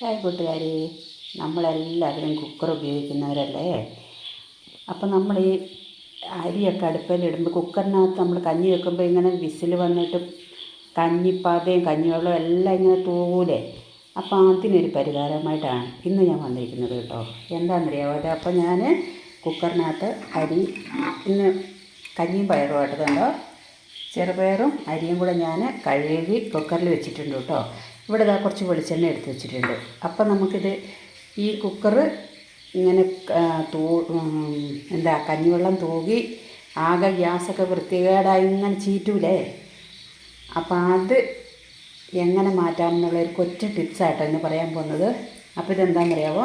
Hi കൂട്ടുകാരി നമ്മളെല്ലാവരും cooker ഉപയോഗിക്കുന്നവരല്ലേ? അപ്പം നമ്മൾ ഈ അരിയൊക്കെ അടുപ്പിലിടുമ്പോൾ കുക്കറിനകത്ത് നമ്മൾ കഞ്ഞി വെക്കുമ്പോൾ ഇങ്ങനെ വിസിൽ വന്നിട്ട് കഞ്ഞിപ്പാതയും കഞ്ഞിവെള്ളവും എല്ലാം ഇങ്ങനെ തൂവൂലേ? അപ്പം അതിനൊരു പരിഹാരമായിട്ടാണ് ഇന്ന് ഞാൻ വന്നിരിക്കുന്നത് കേട്ടോ. എന്താണെന്നറിയാമോ അത് അപ്പം ഞാൻ കുക്കറിനകത്ത് അരി ഇന്ന് കഞ്ഞിയും പയറും കണ്ടോ ചെറുപയറും അരിയും കൂടെ ഞാൻ കഴുകി കുക്കറിൽ വെച്ചിട്ടുണ്ട് കേട്ടോ. ഇവിടെ ഇതാ കുറച്ച് വെളിച്ചെണ്ണ എടുത്ത് വെച്ചിട്ടുണ്ട്. അപ്പം നമുക്കിത് ഈ കുക്കറ് ഇങ്ങനെ തൂ എന്താ കഞ്ഞിവെള്ളം തൂകി ആകെ ഗ്യാസൊക്കെ വൃത്തികേടായി ഇങ്ങനെ ചീറ്റൂലേ? അപ്പം അത് എങ്ങനെ മാറ്റാം എന്നുള്ള ഒരു കൊച്ചു ടിപ്സായിട്ടോ ഇന്ന് പറയാൻ പോകുന്നത്. അപ്പോൾ ഇതെന്താണെന്നറിയാമോ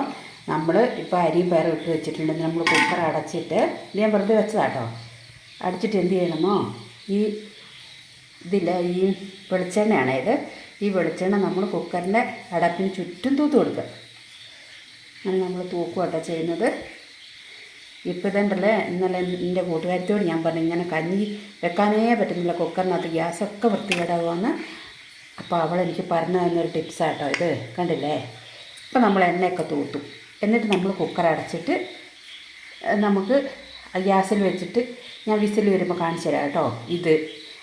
നമ്മൾ ഇപ്പോൾ അരിയും പയറും ഇട്ട് വെച്ചിട്ടുണ്ടെങ്കിൽ നമ്മൾ കുക്കർ അടച്ചിട്ട് ഞാൻ വെറുതെ വെച്ചതാട്ടോ. അടച്ചിട്ട് എന്ത് ചെയ്യണമോ? ഈ ഇതില്ല ഈ വെളിച്ചെണ്ണയാണ് ഇത്. ഈ വെളിച്ചെണ്ണ നമ്മൾ കുക്കറിന്റെ അടപ്പിന് ചുറ്റും തൂത്ത് കൊടുക്കുക. അങ്ങനെ നമ്മൾ തൂക്കുവാട്ടോ ചെയ്യുന്നത്. ഇപ്പോൾ ഇതുണ്ടല്ലേ ഇന്നലെ എന്റെ കൂട്ടുകാരത്തോട് ഞാൻ പറഞ്ഞു ഇങ്ങനെ കഞ്ഞി വെക്കാനേ പറ്റുന്നില്ല കുക്കറിനകത്ത് ഗ്യാസൊക്കെ വൃത്തികേടാവുമെന്ന് അപ്പോൾ അവൾ എനിക്ക് പറഞ്ഞു തന്നൊരു ടിപ്സാട്ടോ ഇത് കണ്ടില്ലേ? ഇപ്പോൾ നമ്മൾ എണ്ണയൊക്കെ തൂത്തു. എന്നിട്ട് നമ്മൾ കുക്കർ അടച്ചിട്ട് നമുക്ക് ഗ്യാസിൽ വെച്ചിട്ട് ഞാൻ വിസിൽ വരുമ്പോൾ കാണിച്ചു തരാം കേട്ടോ ഇത്.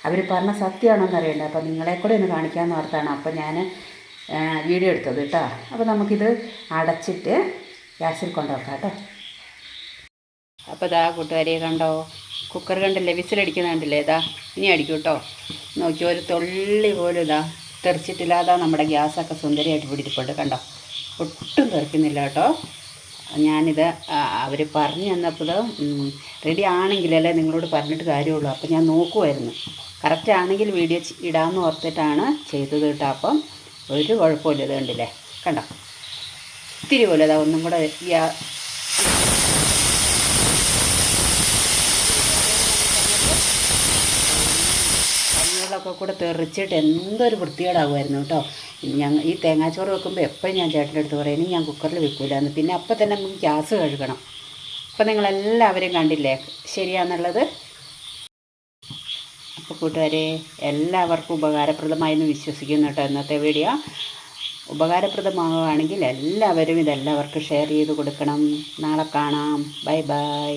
അവർ പറഞ്ഞ സത്യമാണെന്ന് അറിയണ്ട. അപ്പോൾ നിങ്ങളെ കൂടെ ഒന്ന് കാണിക്കാമെന്ന് ഓർത്താണ്. അപ്പോൾ ഞാൻ വീഡിയോ എടുത്തത് കേട്ടോ. അപ്പോൾ നമുക്കിത് അടച്ചിട്ട് ഗ്യാസിൽ കൊണ്ടുവെക്കാം കേട്ടോ. അപ്പോൾ ഇതാ കൂട്ടുകാരിയെ കണ്ടോ? കുക്കർ കണ്ടില്ലേ? വിസിലടിക്കുന്ന കണ്ടില്ലേ? ഇതാ ഇനി അടിക്കും കേട്ടോ. നോക്കി ഒരു തൊള്ളി പോലും ഇതാ തെറിച്ചിട്ടില്ലാതാ നമ്മുടെ ഗ്യാസൊക്കെ സുന്ദരിയായിട്ട് പിടിച്ചിട്ടുണ്ട്. കണ്ടോ? ഒട്ടും തെറിക്കുന്നില്ല കേട്ടോ. ഞാനിത് അവർ പറഞ്ഞു തന്നപ്പോൾ റെഡി ആണെങ്കിലല്ലേ നിങ്ങളോട് പറഞ്ഞിട്ട് കാര്യമുള്ളൂ. അപ്പോൾ ഞാൻ നോക്കുമായിരുന്നു കറക്റ്റ് ആണെങ്കിൽ വീഡിയോ ഇടാമെന്ന് ഓർത്തിട്ടാണ് ചെയ്തത് കേട്ടോ. അപ്പം ഒരു കുഴപ്പമില്ല ഇത് കണ്ടില്ലേ കണ്ടോ? ഇത്തിരി പോലെ അതാ ഒന്നും കൂടെ കഞ്ഞിവെള്ളമൊക്കെ കൂടെ തെറിച്ചിട്ട് എന്തൊരു വൃത്തികേടാകുമായിരുന്നു കേട്ടോ. ഞങ്ങൾ ഈ തേങ്ങാച്ചോറ് വെക്കുമ്പോൾ എപ്പോഴും ഞാൻ ചേട്ടന്റെ അടുത്ത് പറയും ഞാൻ കുക്കറിൽ വെക്കൂലെന്ന്. പിന്നെ അപ്പം തന്നെ നമുക്ക് ഗ്യാസ് കഴുകണം. അപ്പം നിങ്ങളെല്ലാവരും കണ്ടില്ലേ? ശരിയാണെന്നുള്ളത് അപ്പോൾ കൂട്ടുകാരെ എല്ലാവർക്കും ഉപകാരപ്രദമായി എന്ന് വിശ്വസിക്കുന്നു കേട്ടോ ഇന്നത്തെ വീഡിയോ. ഉപകാരപ്രദമാകുകയാണെങ്കിൽ എല്ലാവരും ഇതെല്ലാവർക്കും ഷെയർ ചെയ്ത് കൊടുക്കണം. നാളെ കാണാം. Bye bye.